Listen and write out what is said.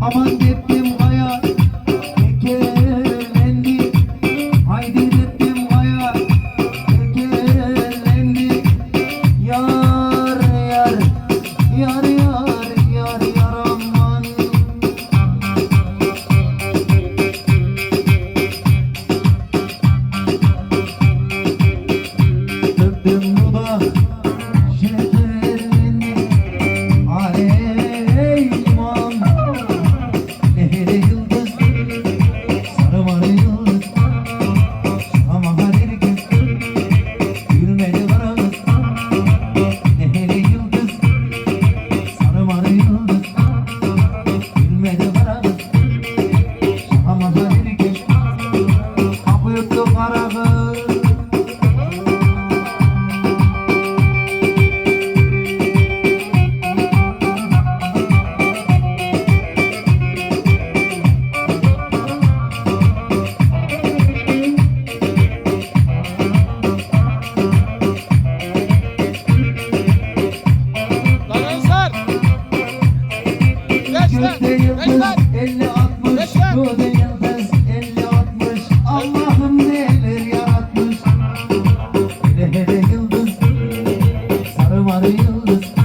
Aman gittim kaya tekelendi Haydi gittim kaya tekelendi Yar yar yar yar yar yar aman. Öptüm bu da mavi